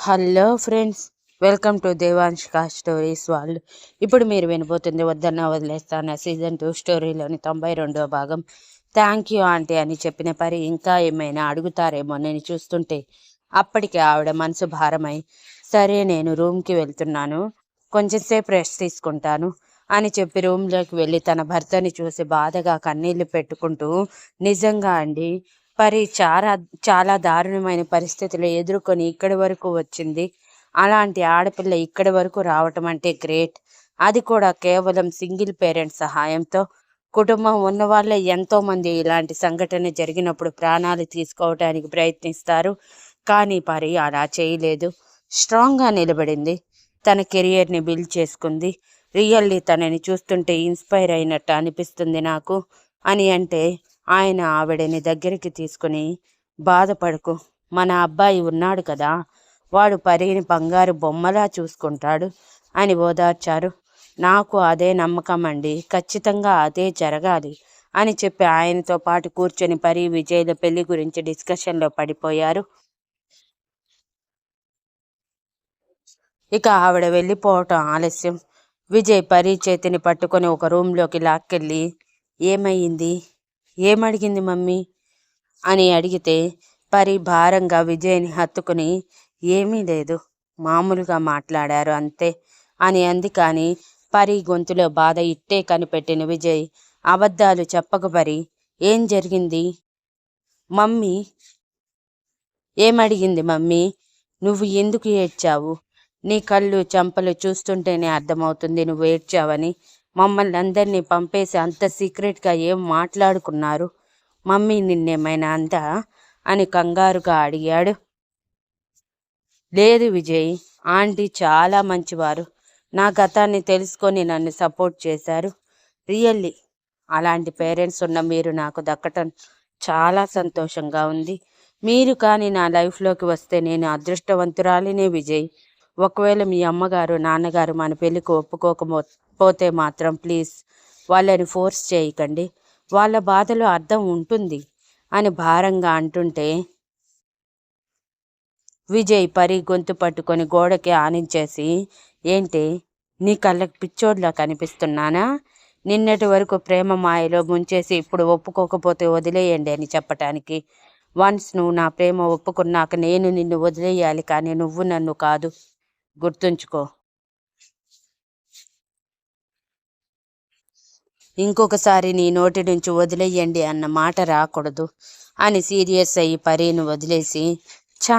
Hello friends welcome to Devanshika stories వాళ్ళు ఇప్పుడు మీరు వినబోతుంది వద్దన్న వదిలేస్తాను సీజన్ టూ స్టోరీలోని తొంభై రెండవ భాగం. థ్యాంక్ యూ ఆంటీ అని చెప్పిన పరి ఇంకా ఏమైనా అడుగుతారేమో నేను చూస్తుంటే అప్పటికి ఆవిడ మనసు భారమై సరే నేను రూమ్కి వెళ్తున్నాను కొంచెంసేపు రెస్ట్ తీసుకుంటాను అని చెప్పి రూమ్లోకి వెళ్ళి తన భర్తని చూసి బాధగా కన్నీళ్ళు పెట్టుకుంటూ నిజంగా అండి పరి చాలా చాలా దారుణమైన పరిస్థితులు ఎదుర్కొని ఇక్కడి వరకు వచ్చింది. అలాంటి ఆడపిల్ల ఇక్కడి వరకు రావటం అంటే గ్రేట్. అది కూడా కేవలం సింగిల్ పేరెంట్ సహాయంతో. కుటుంబం ఉన్న వాళ్ళే ఎంతో మంది ఇలాంటి సంఘటన జరిగినప్పుడు ప్రాణాలు తీసుకోవడానికి ప్రయత్నిస్తారు. కానీ పరి అలా చేయలేదు. స్ట్రాంగ్గా నిలబడింది. తన కెరియర్ని బిల్డ్ చేసుకుంది. రియల్లీ తనని చూస్తుంటే ఇన్స్పైర్ అయినట్టు అనిపిస్తుంది నాకు. అని అంటే ఆయన ఆవిడని దగ్గరికి తీసుకుని బాధపడకు మన అబ్బాయి ఉన్నాడు కదా వాడు పరిగిన బంగారు బొమ్మలా చూసుకుంటాడు అని ఓదార్చారు. నాకు అదే నమ్మకం అండి ఖచ్చితంగా అదే జరగాలి అని చెప్పి ఆయనతో పాటు కూర్చొని పరి విజయ్ల పెళ్ళి గురించి డిస్కషన్లో పడిపోయారు. ఇక ఆవిడ వెళ్ళిపోవటం ఆలస్యం. విజయ్ పరి చేతిని పట్టుకొని ఒక రూమ్లోకి లాక్కెళ్ళి ఏమయ్యింది ఏమడిగింది మమ్మీ? అని అడిగితే పరి భారంగా విజయ్ని హత్తుకుని ఏమీ లేదు మామూలుగా మాట్లాడారు అంతే అని అంది కానీ పరి గొంతులో బాధ ఇట్టే కనిపెట్టిన విజయ్ అబద్ధాలు చెప్పక పరి ఏం జరిగింది? మమ్మీ ఏమడిగింది మమ్మీ? నువ్వు ఎందుకు ఏడ్చావు? నీ కళ్ళు చంపలు చూస్తుంటేనే అర్థమవుతుంది నువ్వు ఏడ్చావని మమ్మల్ని అందరినీ పంపేసి అంత సీక్రెట్గా ఏం మాట్లాడుకున్నారు? మమ్మీ నిన్నేమైనా అందా? అని కంగారుగా అడిగాడు. లేదు విజయ్ ఆంటీ చాలా మంచివారు. నా గతాన్ని తెలుసుకొని నన్ను సపోర్ట్ చేశారు. రియల్లీ అలాంటి పేరెంట్స్ ఉన్న మీరు నాకు దక్కటం చాలా సంతోషంగా ఉంది. మీరు కానీ నా లైఫ్లోకి వస్తే నేను అదృష్టవంతురాలినే విజయ్. ఒకవేళ మీ అమ్మగారు నాన్నగారు మన పెళ్ళికి పోతే మాత్రం ప్లీజ్ వాళ్ళని ఫోర్స్ చేయకండి. వాళ్ళ బాధలో అర్థం ఉంటుంది అని భారంగా అంటుంటే విజయ్ పరి గొంతు పట్టుకొని గోడకి ఆనించేసి ఏంటి నీ కళ్ళకి పిచ్చోడ్లా కనిపిస్తున్నానా? నిన్నటి వరకు ప్రేమ మాయలో ముంచేసి ఇప్పుడు ఒప్పుకోకపోతే వదిలేయండి అని చెప్పటానికి. వన్స్ నువ్వు నా ప్రేమ ఒప్పుకున్నాక నేను నిన్ను వదిలేయాలి కానీ నువ్వు నన్ను కాదు. గుర్తుంచుకో. ఇంకొకసారి నీ నోటి నుంచి వదిలేయండి అన్న మాట రాకూడదు అని సీరియస్ అయ్యి పరీని వదిలేసి ఛా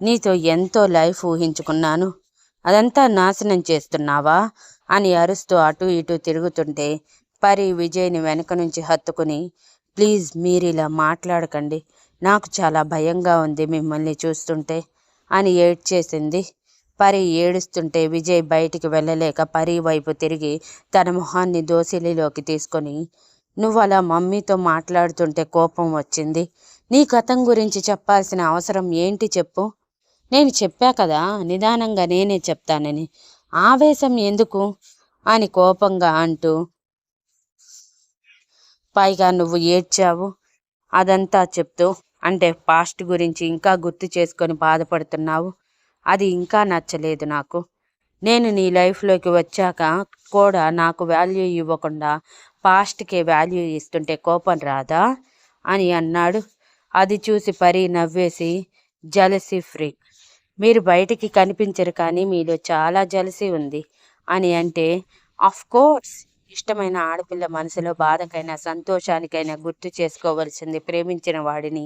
నీతో ఎంతో లైఫ్ ఊహించుకున్నాను. అదంతా నాశనం చేస్తున్నావా? అని అరుస్తూ అటు ఇటు తిరుగుతుంటే పరి విజయ్ని వెనక నుంచి హత్తుకుని ప్లీజ్ మీరు ఇలా మాట్లాడకండి. నాకు చాలా భయంగా ఉంది మిమ్మల్ని చూస్తుంటే అని ఏడ్చేసింది పరి ఏడుస్తుంటే విజయ్ బయటికి వెళ్ళలేక పరి వైపు తిరిగి తన మొహాన్ని దోసిలిలోకి తీసుకొని నువ్వు అలా మమ్మీతో మాట్లాడుతుంటే కోపం వచ్చింది. నీ గతం గురించి చెప్పాల్సిన అవసరం ఏంటి చెప్పు. నేను చెప్పా కదా నిదానంగా నేనే చెప్తానని. ఆవేశం ఎందుకు అని కోపంగా అంటూ పైగా నువ్వు ఏడ్చావు. అదంతా చెప్తూ అంటే పాస్ట్ గురించి ఇంకా గుర్తు చేసుకొని బాధపడుతున్నావు. అది ఇంకా నచ్చలేదు నాకు. నేను నీ లైఫ్లోకి వచ్చాక కూడా నాకు వాల్యూ ఇవ్వకుండా పాస్ట్కే వాల్యూ ఇస్తుంటే కోపం రాదా? అని అన్నాడు. అది చూసి పరి నవ్వేసి జలసి ఫ్రీ. మీరు బయటికి కనిపించరు కానీ మీలో చాలా జలసి ఉంది అని అంటే ఆఫ్ కోర్స్. ఇష్టమైన ఆడపిల్ల మనసులో బాధకైనా సంతోషానికైనా గుర్తు చేసుకోవలసింది ప్రేమించిన వాడిని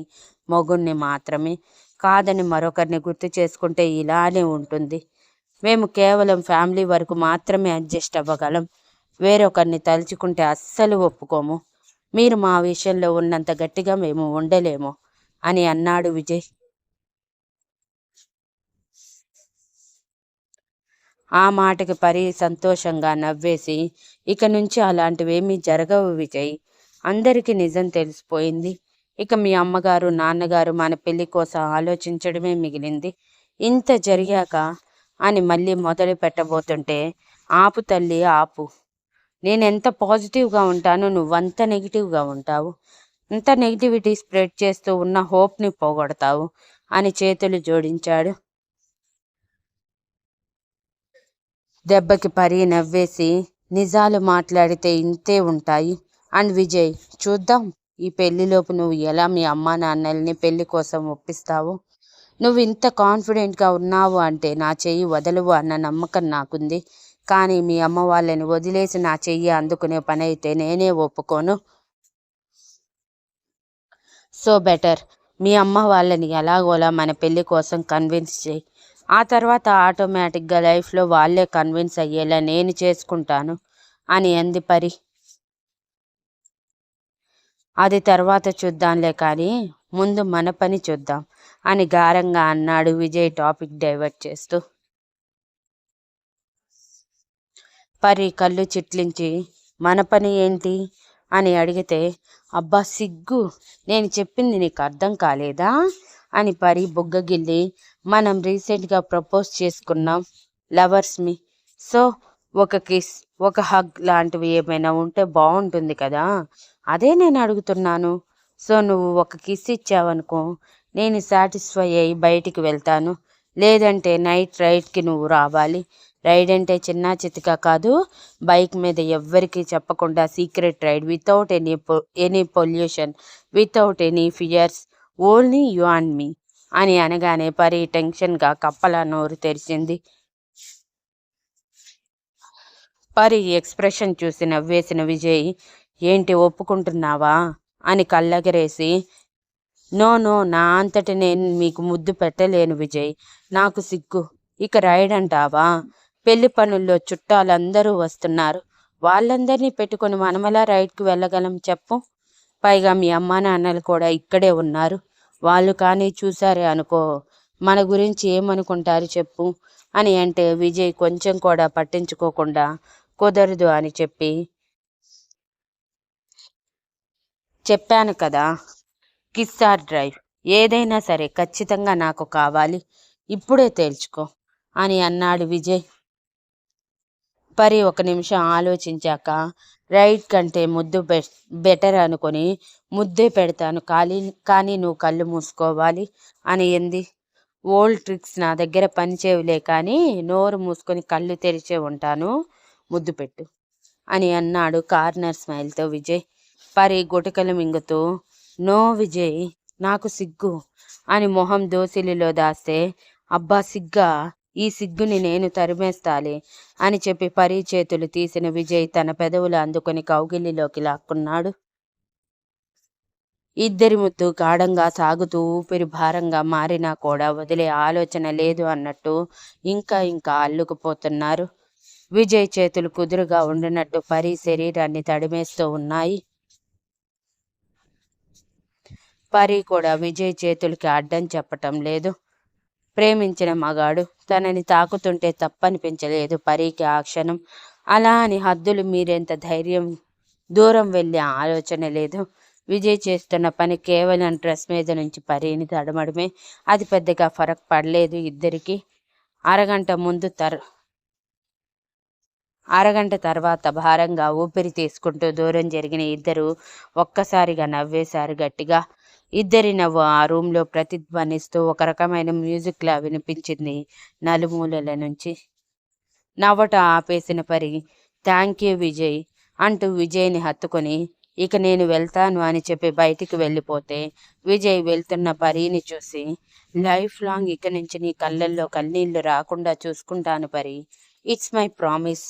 మొగుణ్ణి మాత్రమే. కాదని మరొకరిని గుర్తు చేసుకుంటే ఇలానే ఉంటుంది. మేము కేవలం ఫ్యామిలీ వరకు మాత్రమే అడ్జస్ట్ అవ్వగలం. వేరొకరిని తలుచుకుంటే అస్సలు ఒప్పుకోము. మీరు మా విషయంలో ఉన్నంత గట్టిగా మేము ఉండలేము అని అన్నాడు విజయ్. ఆ మాటకి పరి సంతోషంగా నవ్వేసి ఇక నుంచి అలాంటివేమీ జరగవు విజయ్. అందరికీ నిజం తెలిసిపోయింది. ఇక మీ అమ్మగారు నాన్నగారు మన పెళ్ళి కోసం ఆలోచించడమే మిగిలింది. ఇంత జరిగాక అని మళ్ళీ మొదలు పెట్టబోతుంటే ఆపు తల్లి ఆపు. నేను ఎంత పాజిటివ్గా ఉంటానో నువ్వంత నెగిటివ్గా ఉంటావు. అంత నెగిటివిటీ స్ప్రెడ్ చేస్తూ ఉన్న హోప్ని పోగొడతావు అని చేతులు జోడించాడు. దెబ్బకి పరి నవ్వేసి నిజాలు మాట్లాడితే ఇంతే ఉంటాయి అండ్ విజయ్ చూద్దాం. ఈ పెళ్ళిలోపు నువ్వు ఎలా మీ అమ్మా నాన్నల్ని పెళ్ళి కోసం ఒప్పిస్తావు? నువ్వు ఇంత కాన్ఫిడెంట్గా ఉన్నావు అంటే నా చెయ్యి వదలవు అన్న నమ్మకం నాకుంది. కానీ మీ అమ్మ వాళ్ళని వదిలేసి నా చెయ్యి అందుకునే పని అయితే నేనే ఒప్పుకోను. So better. మీ అమ్మ వాళ్ళని ఎలాగోలా మన పెళ్ళి కోసం కన్విన్స్ చేయి. ఆ తర్వాత ఆటోమేటిక్గా లైఫ్లో వాళ్ళే కన్విన్స్ అయ్యేలా నేను చేసుకుంటాను. అని అంది పరి. అది తర్వాత చూద్దాంలే కానీ ముందు మన పని చూద్దాం అని గారంగా అన్నాడు విజయ్ టాపిక్ డైవర్ట్ చేస్తూ. పరి కళ్ళు చిట్లించి మన పని ఏంటి? అని అడిగితే అబ్బా సిగ్గు నేను చెప్పింది నీకు అర్థం కాలేదా? అని పరి బుగ్గగిల్లి మనం రీసెంట్గా ప్రపోజ్ చేసుకున్నాం లవర్స్ మీ సో ఒక కిస్ ఒక హగ్ లాంటివి ఏమైనా ఉంటే బాగుంటుంది కదా. అదే నేను అడుగుతున్నాను. సో నువ్వు ఒక కిస్ ఇచ్చావనుకో నేను సాటిస్ఫై అయ్యి బయటికి వెళ్తాను. లేదంటే నైట్ రైడ్కి నువ్వు రావాలి. రైడ్ అంటే చిన్న చితిక కాదు. బైక్ మీద ఎవ్వరికి చెప్పకుండా secret ride without any any pollution without any fears only you and me అని అనగానే పరి టెన్షన్గా కప్పల నోరు తెరిచింది. పరి ఎక్స్ప్రెషన్ చూసి నవ్వేసిన విజయ్ ఏంటి ఒప్పుకుంటున్నావా? అని కళ్ళగరేసి నో నో నా అంతటి నేను మీకు ముద్దు పెట్టలేను విజయ్. నాకు సిగ్గు. ఇక రైడ్ అంటావా? పెళ్ళి పనుల్లో చుట్టాలందరూ వస్తున్నారు. వాళ్ళందరినీ పెట్టుకొని మనమలా రైడ్కి వెళ్ళగలం చెప్పు. పైగా మీ అమ్మా నాన్నలు కూడా ఇక్కడే ఉన్నారు. వాళ్ళు కానీ చూసారే అనుకో మన గురించి ఏమనుకుంటారు చెప్పు అని అంటే విజయ్ కొంచెం కూడా పట్టించుకోకుండా కుదరదు అని చెప్పి చెప్పాను కదా. కిస్సార్ డ్రైవ్. ఏదైనా సరే ఖచ్చితంగా నాకు కావాలి. ఇప్పుడే తేల్చుకో అని అన్నాడు విజయ్. పరి ఒక నిమిషం ఆలోచించాక రైట్ కంటే ముద్దు బెటర్ అనుకొని ముద్దే పెడతాను. ఖాళీ కానీ నువ్వు కళ్ళు మూసుకోవాలి అని ఎంది. ఓల్డ్ ట్రిక్స్ నా దగ్గర పనిచేయలే కానీ నోరు మూసుకొని కళ్ళు తెరిచే ఉంటాను. ముద్దు పెట్టు. అని అన్నాడు కార్నర్ స్మైల్తో విజయ్. పరి గుటకలు మింగుతూ నో విజయ్ నాకు సిగ్గు అని మొహం దోసిలిలో దాస్తే అబ్బా సిగ్గా ఈ సిగ్గుని నేను తరిమేస్తాలి అని చెప్పి పరి చేతులు తీసిన విజయ్ తన పెదవులు అందుకొని కౌగిలిలోకి లాక్కున్నాడు. ఇద్దరి ముద్దు గాఢంగా సాగుతూ ఊపిరి భారంగా మారినా కూడా వదిలే ఆలోచన లేదు అన్నట్టు ఇంకా ఇంకా అల్లుకుపోతున్నారు. విజయ్ చేతులు కుదురుగా ఉండినట్టు పరి శరీరాన్ని తడిమేస్తూ ఉన్నాయి. పరి కూడా విజయ్ చేతులకి అడ్డం చెప్పటం లేదు. ప్రేమించిన మగాడు తనని తాకుతుంటే తప్పనిపించలేదు పరికి ఆ క్షణం. అలా అని హద్దులు మీరెంత ధైర్యం? దూరం వెళ్ళే ఆలోచన లేదు. విజయ్ చేస్తున్న పని కేవలం డ్రెస్ మీద నుంచి పరిని తడమడమే. అది పెద్దగా ఫరక్ పడలేదు ఇద్దరికి. అరగంట ముందు తర్ అరగంట తర్వాత భారంగా ఊపిరి తీసుకుంటూ దూరం జరిగిన ఇద్దరు ఒక్కసారిగా నవ్వేశారు గట్టిగా. ఇద్దరి నవ్వు ఆ రూమ్లో ప్రతిధ్వనిస్తూ ఒక రకమైన మ్యూజిక్లా వినిపించింది నలుమూలల నుంచి. నవ్వట ఆపేసిన పరి థ్యాంక్ యూ విజయ్ అంటూ విజయ్ని హత్తుకొని ఇక నేను వెళ్తాను అని చెప్పి బయటికి వెళ్ళిపోతే విజయ్ వెళ్తున్న పరిని చూసి లైఫ్ లాంగ్ ఇక నుంచి నీ కళ్ళల్లో కన్నీళ్ళు రాకుండా చూసుకుంటాను పరి. ఇట్స్ మై ప్రామిస్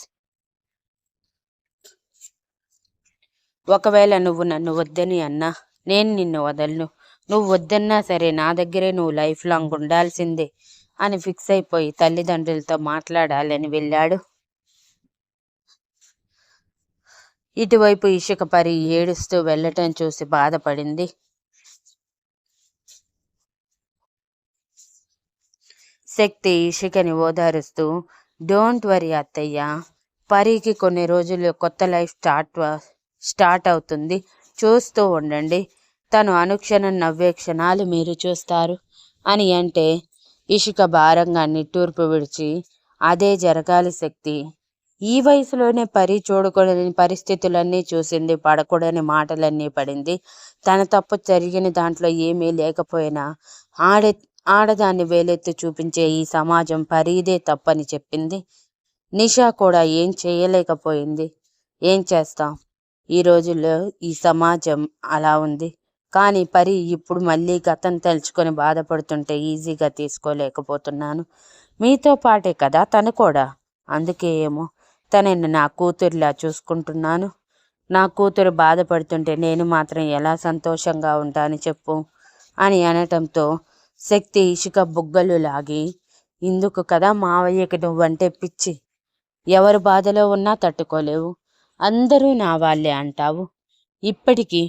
ఒకవేళ నువ్వు నన్ను వద్దని అన్నా నేను నిన్ను వదలను. నువ్వు వద్దన్నా సరే నా దగ్గరే నువ్వు లైఫ్ లాంగ్ ఉండాల్సిందే అని ఫిక్స్ అయిపోయి తల్లిదండ్రులతో మాట్లాడాలని వెళ్ళాడు. ఇటువైపు ఇసుక పరి ఏడుస్తూ వెళ్ళటం చూసి బాధపడింది. శక్తి ఇషికని ఓదారుస్తూ డోంట్ వరీ అత్తయ్య పరికి కొన్ని రోజులు కొత్త లైఫ్ స్టార్ట్ స్టార్ట్ అవుతుంది. చూస్తూ ఉండండి. తను అనుక్షణం నవ్వే క్షణాలు మీరు చూస్తారు. అని అంటే ఇషిక భారంగా నిట్టూర్పు విడిచి అదే జరగాలి శక్తి. ఈ వయసులోనే పరి చూడకూడని పరిస్థితులన్నీ చూసింది పడకూడని మాటలన్నీ పడింది. తన తప్పు జరిగిన దాంట్లో ఏమీ లేకపోయినా ఆడే ఆడదాన్ని వేలెత్తి చూపించే ఈ సమాజం పరీదే తప్పని చెప్పింది. నిషా కూడా ఏం చేయలేకపోయింది. ఏం చేస్తాం? ఈ రోజుల్లో ఈ సమాజం అలా ఉంది. కానీ పరి ఇప్పుడు మళ్ళీ గతం తలుచుకొని బాధపడుతుంటే ఈజీగా తీసుకోలేకపోతున్నాను. మీతో పాటే కదా తను కూడా. అందుకే ఏమో తనని నా కూతురిలా చూసుకుంటున్నాను. నా కూతురు బాధపడుతుంటే నేను మాత్రం ఎలా సంతోషంగా ఉంటాను చెప్పు అని అనటంతో శక్తి ఇసుక బుగ్గలు లాగి ఇందుకు కదా మావయ్యకి నువ్వంటే పిచ్చి. ఎవరు బాధలో ఉన్నా తట్టుకోలేవు. అందరూ నా వాళ్ళే అంటావు. ఇప్పటికీ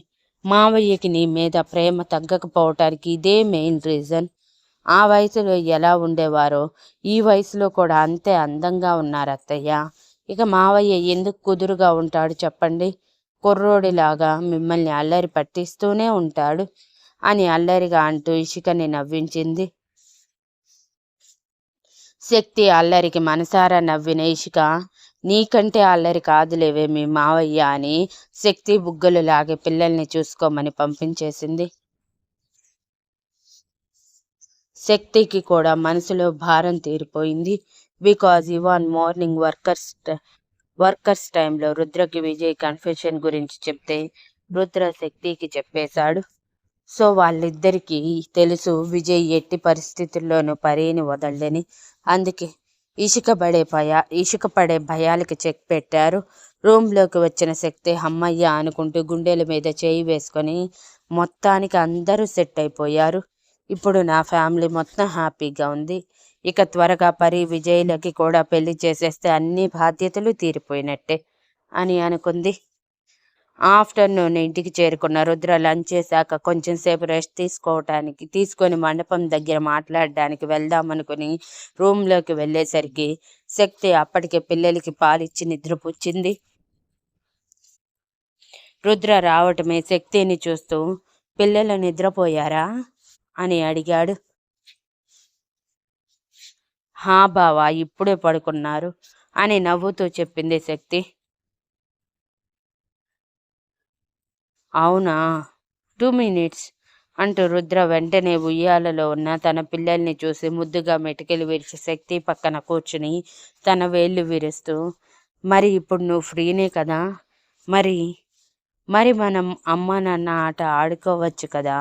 మావయ్యకి నీ మీద ప్రేమ తగ్గకపోవటానికి ఇదే మెయిన్ రీజన్. ఆ వయసులో ఎలా ఉండేవారో ఈ వయసులో కూడా అంతే అందంగా ఉన్నారు అత్తయ్య ఇక మావయ్య ఎందుకు కుదురుగా ఉంటాడు చెప్పండి? కుర్రోడిలాగా మిమ్మల్ని అల్లరి పట్టిస్తూనే ఉంటాడు అని అల్లరిగా అంటూ ఇషికని నవ్వించింది. శక్తి అల్లరికి మనసారా నవ్విన ఇషిక నీకంటే అల్లరి కాదులేవే మీ మావయ్య అని శక్తి బుగ్గలు లాగే పిల్లల్ని చూసుకోమని పంపించేసింది. శక్తికి కూడా మనసులో భారం తీరిపోయింది. Because even morning workers workers టైంలో రుద్రకి విజయ్ కన్ఫెషన్ గురించి చెప్తే రుద్ర శక్తికి చెప్పేశాడు. సో వాళ్ళిద్దరికీ తెలుసు విజయ్ ఎట్టి పరిస్థితుల్లోనూ పరీని వదలని అందుకే ఇసుకబడే భయా భయ భయాలకి చెక్ పెట్టారు. రూమ్లోకి వచ్చిన శక్తి అమ్మయ్య అనుకుంటూ గుండెల మీద చేయి వేసుకొని మొత్తానికి అందరూ సెట్ అయిపోయారు. ఇప్పుడు నా ఫ్యామిలీ మొత్తం హ్యాపీగా ఉంది. ఇక త్వరగా పరి విజయ్లకి కూడా పెళ్ళి చేసేస్తే అన్ని బాధ్యతలు తీరిపోయినట్టే అని అనుకుంది. ఆఫ్టర్నూన్ ఇంటికి చేరుకున్న రుద్ర లంచ్ చేశాక కొంచెం సేపు రెస్ట్ తీసుకోవటానికి తీసుకొని మండపం దగ్గర మాట్లాడడానికి వెళ్దామనుకుని రూమ్లోకి వెళ్ళేసరికి శక్తి అప్పటికే పిల్లలకి పాలిచ్చి నిద్రపుచ్చింది. రుద్ర రావటమే శక్తిని చూస్తూ పిల్లలు నిద్రపోయారా? అని అడిగాడు. హా బావా ఇప్పుడే పడుకున్నారు అని నవ్వుతూ చెప్పింది శక్తి. అవునా? టూ మినిట్స్ అంటూ రుద్ర వెంటనే ఉయ్యాలలో ఉన్న తన పిల్లల్ని చూసి ముద్దుగా మెటికెలు విరిచి శక్తి పక్కన కూర్చుని తన వేళ్ళు విరుస్తూ మరి ఇప్పుడు నువ్వు ఫ్రీనే కదా? మరి మరి మనం అమ్మ నాన్న ఆట ఆడుకోవచ్చు కదా?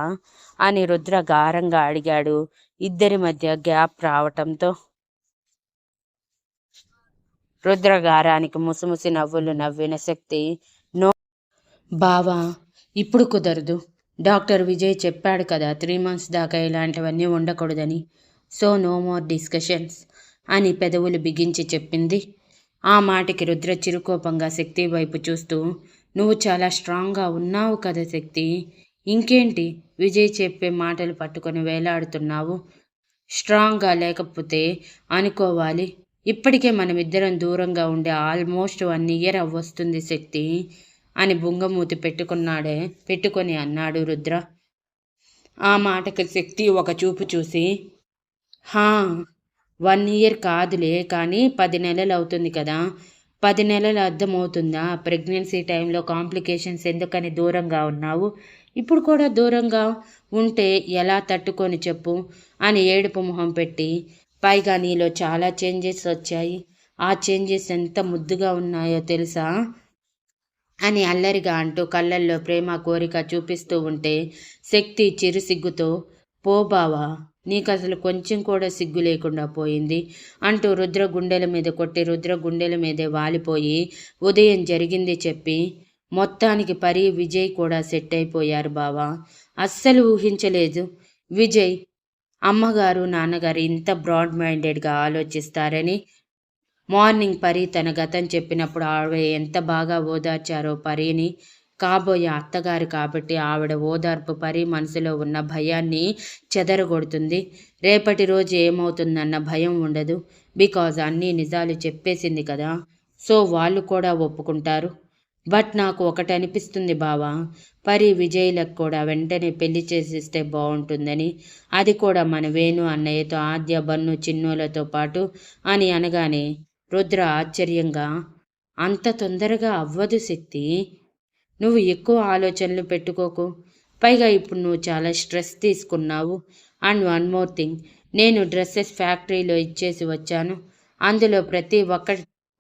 అని రుద్ర గారంగా అడిగాడు ఇద్దరి మధ్య గ్యాప్ రావటంతో. రుద్ర గారానికి ముసిముసి నవ్వులు నవ్విన శక్తి నో బావా ఇప్పుడు కుదరదు. డాక్టర్ విజయ్ చెప్పాడు కదా త్రీ మంత్స్ దాకా ఇలాంటివన్నీ ఉండకూడదని. సో నో మోర్ డిస్కషన్స్ అని పెదవులు బిగించి చెప్పింది. ఆ మాటకి రుద్ర చిరుకోపంగా శక్తి వైపు చూస్తూ నువ్వు చాలా స్ట్రాంగ్గా ఉన్నావు కదా శక్తి. ఇంకేంటి? విజయ్ చెప్పే మాటలు పట్టుకొని వేలాడుతున్నావు. స్ట్రాంగ్గా లేకపోతే అనుకోవాలి. ఇప్పటికే మనమిద్దరం దూరంగా ఉండే ఆల్మోస్ట్ వన్ ఇయర్ అవ్వస్తుంది శక్తి. అని బుంగమూతి పెట్టుకున్నాడే. పెట్టుకొని అన్నాడు రుద్ర. ఆ మాటకి శక్తి ఒక చూపు చూసి హా వన్ ఇయర్ కాదులే కానీ పది నెలలు అవుతుంది కదా. పది నెలలు అర్థమవుతుందా? ప్రెగ్నెన్సీ టైంలో కాంప్లికేషన్స్ ఎందుకని దూరంగా ఉన్నావు? ఇప్పుడు కూడా దూరంగా ఉంటే ఎలా తట్టుకొని చెప్పు అని ఏడుపు మొహం పెట్టి పైగా నీలో చాలా చేంజెస్ వచ్చాయి. ఆ చేంజెస్ ఎంత ముద్దుగా ఉన్నాయో తెలుసా? అని అల్లరిగా అంటూ కళ్ళల్లో ప్రేమ కోరిక చూపిస్తూ ఉంటే శక్తి చిరుసిగ్గుతో పో బావా నీకు అసలు కొంచెం కూడా సిగ్గు లేకుండా పోయింది అంటూ రుద్ర గుండెల మీద కొట్టి రుద్ర గుండెల మీదే వాలిపోయి ఉదయం జరిగింది చెప్పి మొత్తానికి పరి విజయ్ కూడా సెట్ అయిపోయారు బావా. అస్సలు ఊహించలేదు. విజయ్ అమ్మగారు నాన్నగారు ఇంత బ్రాడ్ మైండెడ్గా ఆలోచిస్తారని మార్నింగ్ పరి తన గతం చెప్పినప్పుడు ఆవిడ ఎంత బాగా ఓదార్చారో పరిని కాబోయే అత్తగారు కాబట్టి ఆవిడ ఓదార్పు పరి మనసులో ఉన్న భయాన్ని చెదరగొడుతుంది. రేపటి రోజు ఏమవుతుందన్న భయం ఉండదు. బికాజ్ అన్నీ నిజాలు చెప్పేసింది కదా. సో వాళ్ళు కూడా ఒప్పుకుంటారు. బట్ నాకు ఒకటి అనిపిస్తుంది బావా పరి విజయ్లకు కూడా వెంటనే పెళ్ళి చేసిస్తే బాగుంటుందని. అది కూడా మన వేణు అన్నయ్యతో ఆద్య బన్ను చిన్నులతో పాటు అని అనగానే రుద్ర ఆశ్చర్యంగా అంత తొందరగా అవ్వదు శక్తి. నువ్వు ఎక్కువ ఆలోచనలు పెట్టుకోకు. పైగా ఇప్పుడు నువ్వు చాలా స్ట్రెస్ తీసుకున్నావు. అండ్ వన్ మోర్ థింగ్ నేను డ్రెస్సెస్ ఫ్యాక్టరీలో ఇచ్చేసి వచ్చాను. అందులో ప్రతి ఒక్క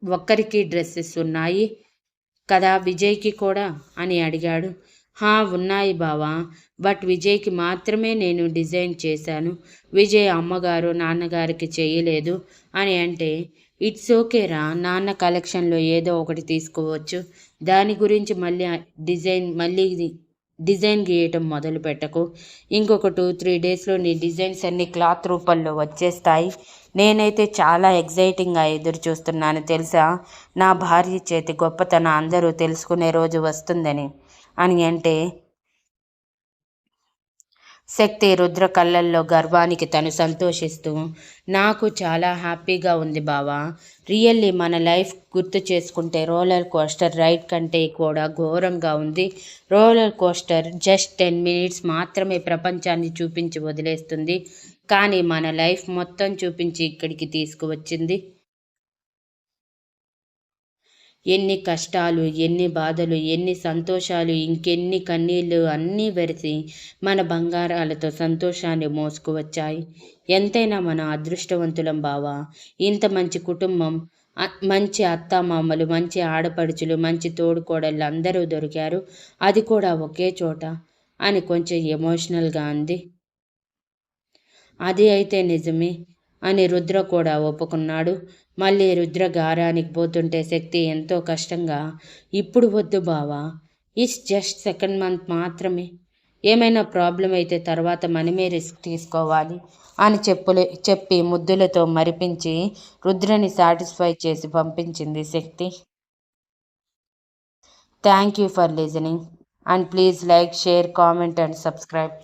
ఒక్కరికి డ్రెస్సెస్ ఉన్నాయి. కదా విజయ్కి కూడా? అని అడిగాడు. హా ఉన్నాయి బావా. బట్ విజయ్కి మాత్రమే నేను డిజైన్ చేశాను. విజయ్ అమ్మగారు నాన్నగారికి చేయలేదు. అని అంటే ఇట్స్ ఓకేరా నాన్న కలెక్షన్లో ఏదో ఒకటి తీసుకోవచ్చు. దాని గురించి మళ్ళీ డిజైన్ మళ్ళీ డిజైన్ గీయటం మొదలు పెట్టకు. ఇంకొక టూ త్రీ డేస్లో నీ డిజైన్స్ అన్ని క్లాత్ రూపంలో వచ్చేస్తాయి. నేనైతే చాలా ఎగ్జైటింగ్గా ఎదురు చూస్తున్నాను తెలుసా? నా భార్య చేతి గొప్పతనం అందరూ తెలుసుకునే రోజు వస్తుందని. అని అంటే శక్తి రుద్ర కళ్ళల్లో గర్వానికి తను సంతోషిస్తూ నాకు చాలా హ్యాపీగా ఉంది బావా. రియల్లీ మన లైఫ్ గుర్తు చేసుకుంటే రోలర్ కోస్టర్ రైడ్ కంటే కూడా ఘోరంగా ఉంది. Roller coaster just ten minutes మాత్రమే ప్రపంచాన్ని చూపించి వదిలేస్తుంది. కానీ మన లైఫ్ మొత్తం చూపించి ఇక్కడికి తీసుకువచ్చింది. ఎన్ని కష్టాలు ఎన్ని బాధలు ఎన్ని సంతోషాలు ఇంకెన్ని కన్నీళ్ళు అన్నీ వెరిసి మన బంగారాలతో సంతోషాన్ని మోసుకువచ్చాయి. ఎంతైనా మన అదృష్టవంతులం బావా. ఇంత మంచి కుటుంబం మంచి అత్తామామలు మంచి ఆడపడుచులు మంచి తోడుకోడళ్ళు అందరూ దొరికారు. అది కూడా ఒకే చోట అని కొంచెం ఎమోషనల్గా అంది. అది అయితే నిజమే. అని రుద్ర కూడా ఒప్పుకున్నాడు. మళ్ళీ రుద్ర గారానికి పోతుంటే శక్తి ఎంతో కష్టంగా ఇప్పుడు వద్దు బావా ఇట్స్ జస్ట్ సెకండ్ మంత్ మాత్రమే. ఏమైనా ప్రాబ్లం అయితే తర్వాత మనమే రిస్క్ తీసుకోవాలి అని చెప్పులు చెప్పి ముద్దులతో మరిపించి రుద్రని సాటిస్ఫై చేసి పంపించింది Shakti. Thank you for listening and please like share comment and subscribe.